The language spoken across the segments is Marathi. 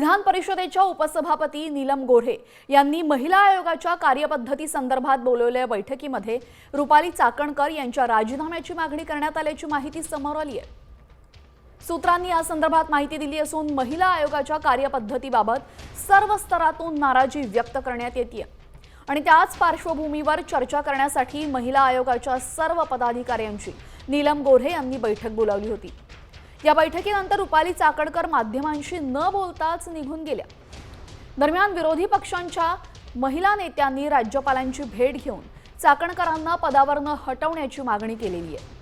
विधान परिषदेच्या उपसभापती नीलम गोऱ्हे यांनी महिला आयोगाच्या कार्यपद्धती संदर्भात बोलवलेल्या बैठकीमध्ये रुपाली चाकणकर यांच्या राजीनाम्याची मागणी करण्यात आल्याची माहिती समोर आली आहे. सूत्रांनी या संदर्भात माहिती दिली असून महिला आयोगाच्या कार्यपद्धतीबाबत सर्व स्तरातून नाराजी व्यक्त करण्यात येते आणि त्याच पार्श्वभूमीवर चर्चा करण्यासाठी महिला आयोगाच्या सर्व पदाधिकाऱ्यांची नीलम गोऱ्हे यांनी बैठक बोलावली होती. या बैठकीनंतर रुपाली चाकणकर माध्यमांशी न बोलताच निघून गेल्या. दरम्यान विरोधी पक्षांच्या महिला नेत्यांनी राज्यपालांची भेट घेऊन चाकणकरांना पदावरनं हटवण्याची मागणी केलेली आहे.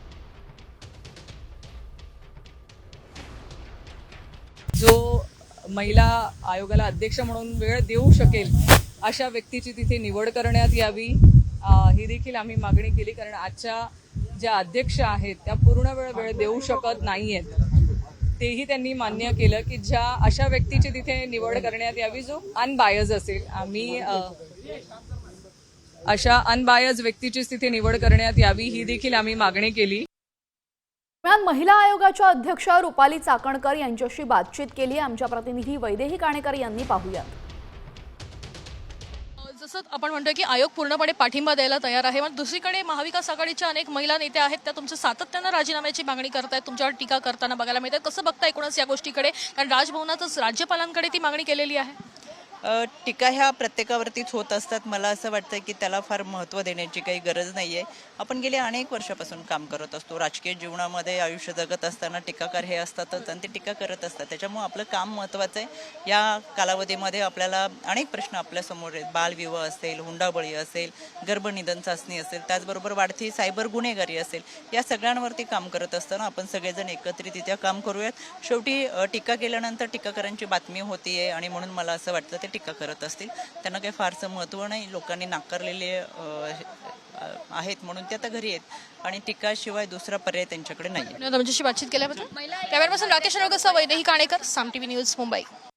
जो महिला आयोगाला अध्यक्ष म्हणून वेळ देऊ शकेल अशा व्यक्तीची तिथे निवड करण्यात यावी ही देखील आम्ही मागणी केली कारण आजच्या ज्या अध्यक्ष आहेत त्या पूर्ण वेळ वेळ देऊ शकत नाही आहेत तेही त्यांनी मान्य केलं की ज्या अशा व्यक्तीची तिथे निवड करण्यात यावी जो अनबायज असेल. आम्ही अशा अनबायज व्यक्तीचीच तिथे निवड करण्यात यावी ही देखील आम्ही मागणी केली. दरम्यान महिला आयोगाच्या अध्यक्ष रुपाली चाकणकर यांच्याशी बातचीत केली. आमच्या प्रतिनिधी वैदेही काणेकर यांनी पाहूयात. जसं आपण म्हणतोय की आयोग पूर्णपणे पाठिंबा द्यायला तयार आहे. पण दुसरीकडे महाविकास आघाडीच्या अनेक महिला नेत्या आहेत त्या तुमच्या सातत्यानं राजीनाम्याची मागणी करतायत तुमच्यावर टीका करताना बघायला मिळतात. कसं बघता एकूणच या गोष्टीकडे? कारण राजभवनातच राज्यपालांकडे ती मागणी केलेली आहे. टीका ह्या प्रत्येकावरतीच होत असतात. मला असं वाटतं की त्याला फार महत्त्व देण्याची काही गरज नाही आहे आपण गेले अनेक वर्षापासून काम करत असतो. राजकीय जीवनामध्ये आयुष्य जगत असताना टीकाकार हे असतातच आणि ते टीका करत असतात. त्याच्यामुळे आपलं काम महत्त्वाचं आहे. या कालावधीमध्ये आपल्याला अनेक प्रश्न आपल्यासमोर आहेत. बालविवाह असेल हुंडाबळी असेल गर्भनिधन चाचणी असेल त्याचबरोबर वाढती सायबर गुन्हेगारी असेल या सगळ्यांवरती काम करत असताना आपण सगळेजण एकत्रितरित्या काम करूयात. शेवटी टीका केल्यानंतर टीकाकारांची बातमी होतीये आणि म्हणून मला असं वाटतं ते टीका करत असतील. त्यांना काही फारसं महत्त्व नाही. लोकांनी नाकारलेले आहेत म्हणून ते आता घरी आहेत. आणि टीकाशिवाय दुसरा पर्याय त्यांच्याकडे नाही तुमच्याशी बातचीत केल्याबद्दल? त्यावेळेपासून राकेश नगरचा वैदेही काणेकर साम टीव्ही न्यूज मुंबई.